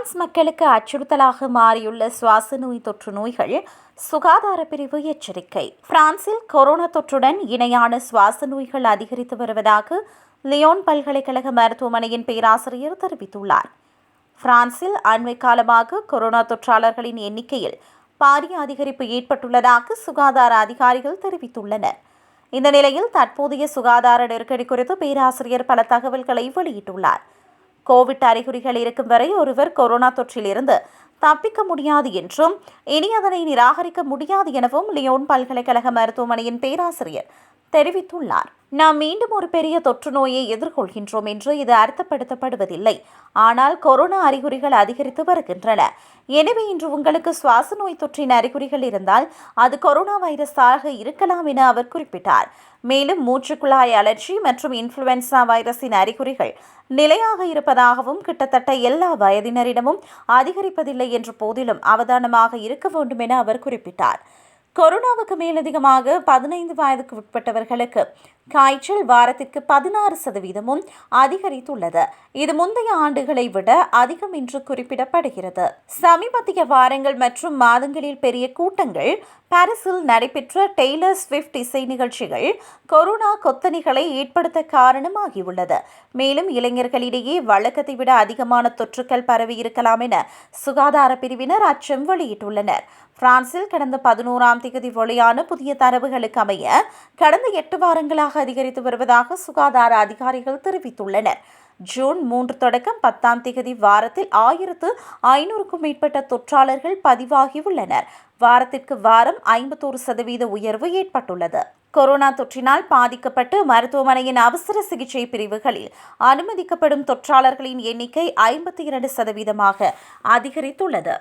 France மக்களுக்கு அச்சுறுத்தலாக மாறியுள்ள சுவாச நோய் தொற்று நோய்கள் சுகாதார பிரிவு எச்சரிக்கை. பிரான்சில் கொரோனா தொற்றுடன் இணையான சுவாச நோய்கள் அதிகரித்து வருவதாக லியோன் பல்கலைக்கழக மருத்துவமனையின் பேராசிரியர் தெரிவித்துள்ளார். பிரான்சில் அண்மை காலமாக கொரோனா தொற்றாளர்களின் எண்ணிக்கையில் பாரிய அதிகரிப்பு ஏற்பட்டுள்ளதாக சுகாதார அதிகாரிகள் தெரிவித்துள்ளனர். இந்த நிலையில் தற்போதைய சுகாதார நெருக்கடி குறித்து பேராசிரியர் பல தகவல்களை வெளியிட்டுள்ளார். கோவிட் அறிகுறிகள் இருக்கும் வரை ஒருவர் கொரோனா தொற்றிலிருந்து தப்பிக்க முடியாது என்றும் இனி அதனை நிராகரிக்க முடியாது எனவும் லியோன் பல்கலைக்கழக மருத்துவமனையின் பேராசிரியர் தெரிவித்துள்ளார். நாம் மீண்டும் ஒரு பெரிய தொற்று நோயை எதிர்கொள்கின்றோம் என்று இது அர்த்தப்படுத்தப்படுவதில்லை. ஆனால் கொரோனா அறிகுறிகள் அதிகரித்து வருகின்றன. எனவே இன்று உங்களுக்கு சுவாச நோய் தொற்றின் அறிகுறிகள் இருந்தால் அது கொரோனா வைரஸாக இருக்கலாம் என அவர் குறிப்பிட்டார். மேலும் மூச்சுக்குழாய் அலர்ஜி மற்றும் இன்ஃப்ளூயன்சா வைரஸின் அறிகுறிகள் நிலையாக இருப்பதாகவும் கிட்டத்தட்ட எல்லா வயதினரிடமும் அதிகரிப்பதில்லை என்ற போதிலும் அவதானமாக இருக்க வேண்டும் என அவர் குறிப்பிட்டார். கொரோனாவுக்கு மேலதிகமாக பதினைந்து வயதுக்கு உட்பட்டவர்களுக்கு காய்ச்சல் வாரத்திற்கு பதினாறு சதவீதமும் அதிகரித்துள்ளது. இது முந்தைய ஆண்டுகளை விட அதிகம் என்று குறிப்பிடப்படுகிறது. சமீபத்திய வாரங்கள் மற்றும் மாதங்களில் பெரிய கூட்டங்கள் பாரிஸில் நடைபெற்ற டெய்லர் ஸ்விஃப்ட் இசை நிகழ்ச்சிகள் கொரோனா கொத்தணிகளை ஏற்படுத்த காரணமாகியுள்ளது. மேலும் இளைஞர்களிடையே வழக்கத்தை விட அதிகமான தொற்றுக்கள் பரவி இருக்கலாம் என சுகாதார பிரிவினர் அச்சம் வெளியிட்டுள்ளனர். பிரான்சில் கடந்த பதினோராம் தேதி வெளியான புதிய தரவுகளுக்கு அமைய கடந்த எட்டு வாரங்களாக அதிகரித்து வருவதாக சுகாதார அதிகாரிகள் தெரிவித்துள்ளனர். ஜூன் மூன்று தொடக்கம் பத்தாம் தேதி வாரத்தில் ஆயிரத்து ஐநூறுக்கும் மேற்பட்ட தொற்றாளர்கள் பதிவாகியுள்ளனர். வாரத்திற்கு வாரம் ஐம்பத்தோரு சதவீத உயர்வு ஏற்பட்டுள்ளது. கொரோனா தொற்றினால் பாதிக்கப்பட்டு மருத்துவமனையின் அவசர சிகிச்சை பிரிவுகளில் அனுமதிக்கப்படும் தொற்றாளர்களின் எண்ணிக்கை ஐம்பத்தி இரண்டு சதவீதமாக அதிகரித்துள்ளது.